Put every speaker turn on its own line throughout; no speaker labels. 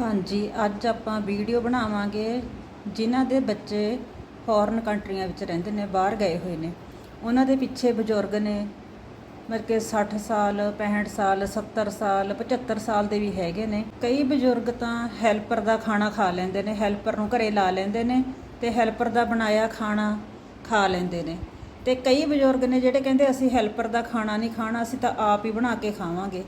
ਹਾਂਜੀ, ਅੱਜ ਆਪਾਂ ਵੀਡੀਓ ਬਣਾਵਾਂਗੇ ਜਿਨ੍ਹਾਂ ਦੇ ਬੱਚੇ ਫੋਰਨ ਕੰਟਰੀਆਂ ਵਿੱਚ ਰਹਿੰਦੇ ਨੇ, ਬਾਹਰ ਗਏ ਹੋਏ ਨੇ। ਉਹਨਾਂ ਦੇ ਪਿੱਛੇ ਬਜ਼ੁਰਗ ਨੇ, ਮਤਲਬ ਕਿ 60 ਸਾਲ 65 ਸਾਲ 70 ਸਾਲ 75 ਸਾਲ ਦੇ ਵੀ ਹੈਗੇ ਨੇ। ਕਈ ਬਜ਼ੁਰਗ ਤਾਂ ਹੈਲਪਰ ਦਾ ਖਾਣਾ ਖਾ ਲੈਂਦੇ ਨੇ ਹੈਲਪਰ ਨੂੰ ਘਰੇ ਲਾ ਲੈਂਦੇ ਨੇ ਤੇ ਹੈਲਪਰ ਦਾ ਬਣਾਇਆ ਖਾਣਾ ਖਾ ਲੈਂਦੇ ਨੇ। ਤੇ ਕਈ ਬਜ਼ੁਰਗ ਨੇ ਜਿਹੜੇ ਕਹਿੰਦੇ, ਅਸੀਂ ਹੈਲਪਰ ਦਾ ਖਾਣਾ ਨਹੀਂ ਖਾਣਾ, ਅਸੀਂ ਤਾਂ ਆਪ ਹੀ ਬਣਾ ਕੇ ਖਾਵਾਂਗੇ।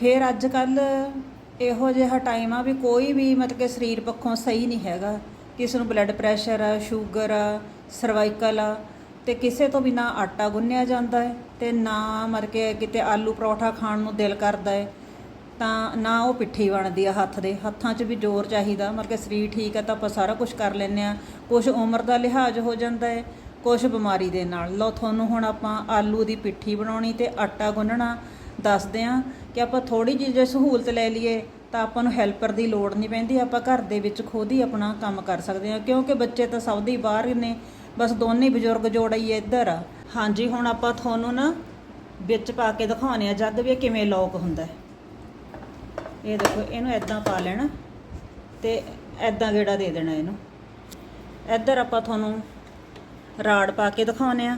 ਫਿਰ ਅੱਜ ਕੱਲ੍ਹ ਇਹੋ ਜਿਹਾ ਟਾਈਮ ਆ ਵੀ ਕੋਈ ਵੀ ਮਤਲਬ ਕਿ ਸਰੀਰ ਪੱਖੋਂ ਸਹੀ ਨਹੀਂ ਹੈਗਾ। ਕਿਸੇ ਨੂੰ ਬਲੱਡ ਪ੍ਰੈਸ਼ਰ ਆ ਸ਼ੂਗਰ ਆ ਸਰਵਾਈਕਲ ਆ, ਤੇ ਕਿਸੇ ਤੋਂ ਵੀ ਨਾ ਆਟਾ ਗੁੰਨਿਆ ਜਾਂਦਾ ਹੈ ਤੇ ਨਾ ਮਰ ਕੇ ਕਿਤੇ ਆਲੂ ਪਰੌਠਾ ਖਾਣ ਨੂੰ ਦਿਲ ਕਰਦਾ ਹੈ, ਤਾਂ ਨਾ ਉਹ ਪਿੱਠੀ ਬਣਦੀ ਆ ਹੱਥ ਦੇ। ਹੱਥਾਂ 'ਚ ਵੀ ਜ਼ੋਰ ਚਾਹੀਦਾ ਮਰ ਕੇ ਸਰੀਰ ਠੀਕ ਹੈ ਤਾਂ ਆਪਾਂ ਸਾਰਾ ਕੁਝ ਕਰ ਲੈਂਦੇ ਆ ਕੁਝ ਉਮਰ ਦਾ ਲਿਹਾਜ਼ ਹੋ ਜਾਂਦਾ ਹੈ ਕੁਝ ਬਿਮਾਰੀ ਦੇ ਨਾਲ। ਲਓ, ਤੁਹਾਨੂੰ ਹੁਣ ਆਪਾਂ ਆਲੂ ਦੀ ਪਿੱਠੀ ਬਣਾਉਣੀ ਤੇ ਆਟਾ ਗੁੰਨਣਾ। ਦੱਸਦੇ ਆ ਕਿ ਆਪਾਂ ਥੋੜੀ ਜਿਹੀ ਜੇ ਸਹੂਲਤ ਲੈ ਲਈਏ ਤਾਂ ਆਪਾਂ ਨੂੰ ਹੈਲਪਰ ਦੀ ਲੋੜ ਨਹੀਂ ਪੈਂਦੀ, ਆਪਾਂ ਘਰ ਦੇ ਵਿੱਚ ਖੁਦ ਹੀ ਆਪਣਾ ਕੰਮ ਕਰ ਸਕਦੇ ਆ ਕਿਉਂਕਿ ਬੱਚੇ ਤਾਂ ਸਭ ਦੇ ਬਾਹਰ ਨੇ, ਬਸ ਦੋਨੇ ਹੀ ਬਜ਼ੁਰਗ ਜੋੜਾਈ ਇੱਧਰ ਆ ਹਾਂਜੀ, ਹੁਣ ਆਪਾਂ ਤੁਹਾਨੂੰ ਨਾ ਵਿੱਚ ਪਾ ਕੇ ਦਿਖਾਉਣੇ ਆ ਜੱਗ ਵੀ ਕਿਵੇਂ ਲੋਕ ਹੁੰਦਾ। ਇਹ ਦੇਖੋ, ਇਹਨੂੰ ਐਦਾਂ ਪਾ ਲੈਣਾ ਤੇ ਐਦਾਂ ਗੇੜਾ ਦੇ ਦੇਣਾ ਇਹਨੂੰ। ਇੱਧਰ ਆਪਾਂ ਤੁਹਾਨੂੰ ਰਾੜ ਪਾ ਕੇ ਦਿਖਾਉਣੇ ਆ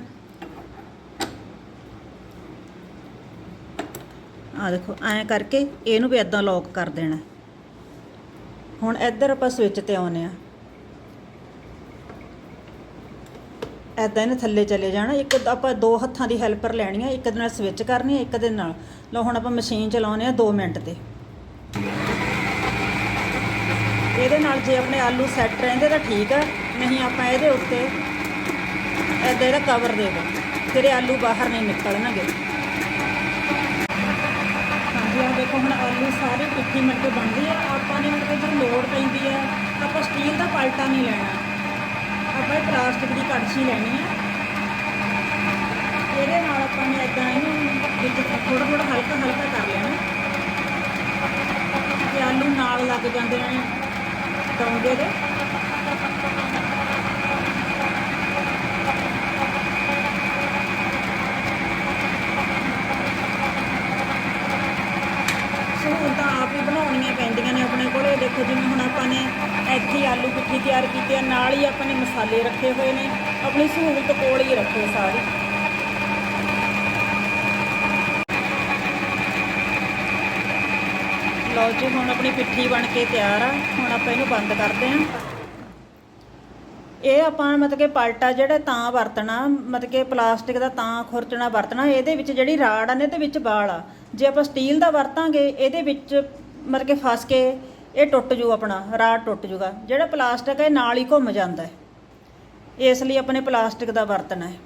ਆ ਦੇਖੋ, ਐਂ ਕਰਕੇ ਇਹਨੂੰ ਵੀ ਐਦਾਂ ਲੌਕ ਕਰ ਦੇਣਾ। ਹੁਣ ਇੱਧਰ ਆਪਾਂ ਸਵਿਚ ਤੇ ਆਉਨੇ ਆ ਐਦਾਂ ਇਹਨੇ ਥੱਲੇ ਚਲੇ ਜਾਣਾ, ਇੱਕ ਆਪਾਂ ਦੋ ਹੱਥਾਂ ਦੀ ਹੈਲਪਰ ਲੈਣੀ ਆ, ਇੱਕ ਦੇ ਨਾਲ ਸਵਿਚ ਕਰਨੀ ਆ, ਇੱਕ ਦੇ ਨਾਲ। ਲਓ ਹੁਣ ਆਪਾਂ ਮਸ਼ੀਨ ਚਲਾਉਨੇ ਆ 2 ਮਿੰਟ ਤੇ। ਇਹਦੇ ਨਾਲ ਜੇ ਆਪਣੇ ਆਲੂ ਸੈੱਟ ਰਹਿੰਦੇ ਤਾਂ ਠੀਕ ਆ, ਨਹੀਂ ਆਪਾਂ ਇਹਦੇ ਉੱਤੇ ਐਦਾਂ ਇਹਦਾ ਕਵਰ ਦੇ ਦੋ। ਫਿਰ ਆਲੂ ਬਾਹਰ ਨਹੀਂ ਨਿਕਲਣਗੇ। ਦੇਖੋ ਹੁਣ ਆਲੂ ਸਾਰੇ ਪਿੱਠੀ ਮਿਲ ਕੇ ਬਣਦੀ ਹੈ ਆਪਾਂ ਨੇ ਮਤਲਬ ਜੇ ਲੋੜ ਪੈਂਦੀ ਹੈ ਆਪਾਂ ਸਟੀਲ ਦਾ ਪਲਟਾ ਨਹੀਂ ਲੈਣਾ। ਆਪਾਂ ਪਲਾਸਟਿਕ ਦੀ ਕੜਛੀ ਲੈਣੀ ਹੈ ਇਹਦੇ ਨਾਲ ਆਪਾਂ ਨੇ ਇਦਾਂ ਇਹਨੂੰ ਵਿੱਚ ਥੋੜਾ ਥੋੜਾ ਹਲਕਾ ਹਲਕਾ ਕਰ ਲੈਣਾ। ਤੇ ਆਲੂ ਨਾਲ ਲੱਗ ਜਾਂਦੇ ਨੇ ਡੋਂਗੇ ਦੇ ਸਹੂਲਤਾਂ ਆਪ ਹੀ ਬਣਾਉਣੀਆਂ ਪੈਂਦੀਆਂ ਨੇ ਆਪਣੇ ਕੋਲੇ। ਦੇਖੋ ਜਿਵੇਂ ਹੁਣ ਆਪਾਂ ਨੇ ਇੱਥੇ ਆਲੂ ਪਿੱਠੀ ਤਿਆਰ ਕੀਤੀ ਆ, ਨਾਲ ਹੀ ਆਪਾਂ ਨੇ ਮਸਾਲੇ ਰੱਖੇ ਹੋਏ ਨੇ। ਆਪਣੀ ਸਹੂਲਤ ਕੋਲ ਹੀ ਰੱਖੋ ਸਾਰੀ। ਲਓ ਜੀ, ਹੁਣ ਆਪਣੀ ਪਿੱਠੀ ਬਣ ਕੇ ਤਿਆਰ ਆ। ਹੁਣ ਆਪਾਂ ਇਹਨੂੰ ਬੰਦ ਕਰਦੇ ਹਾਂ ਇਹ ਆਪਾਂ ਮਤਲਬ ਕਿ ਪਲਟਾ ਜਿਹੜਾ ਤਾਂ ਵਰਤਣਾ, ਮਤਲਬ ਕਿ ਪਲਾਸਟਿਕ ਦਾ ਤਾਂ ਖੁਰਚਣਾ ਵਰਤਣਾ, ਇਹਦੇ ਵਿੱਚ ਜਿਹੜੀ ਰਾੜ ਆ ਨੇ ਤੇ ਵਿੱਚ ਬਾਲ ਆ। ਜੇ ਆਪਾਂ ਸਟੀਲ ਦਾ ਵਰਤਾਂਗੇ, ਇਹਦੇ ਵਿੱਚ ਮਤਲਬ ਕਿ ਫਸ ਕੇ ਇਹ ਟੁੱਟ ਜੂ ਆਪਣਾ ਰਾੜ ਟੁੱਟ ਜੂਗਾ। ਜਿਹੜਾ ਪਲਾਸਟਿਕ ਹੈ ਨਾਲ ਹੀ ਘੁੰਮ ਜਾਂਦਾ ਹੈ। ਇਸ ਲਈ ਆਪਣੇ ਪਲਾਸਟਿਕ ਦਾ ਵਰਤਣਾ ਹੈ।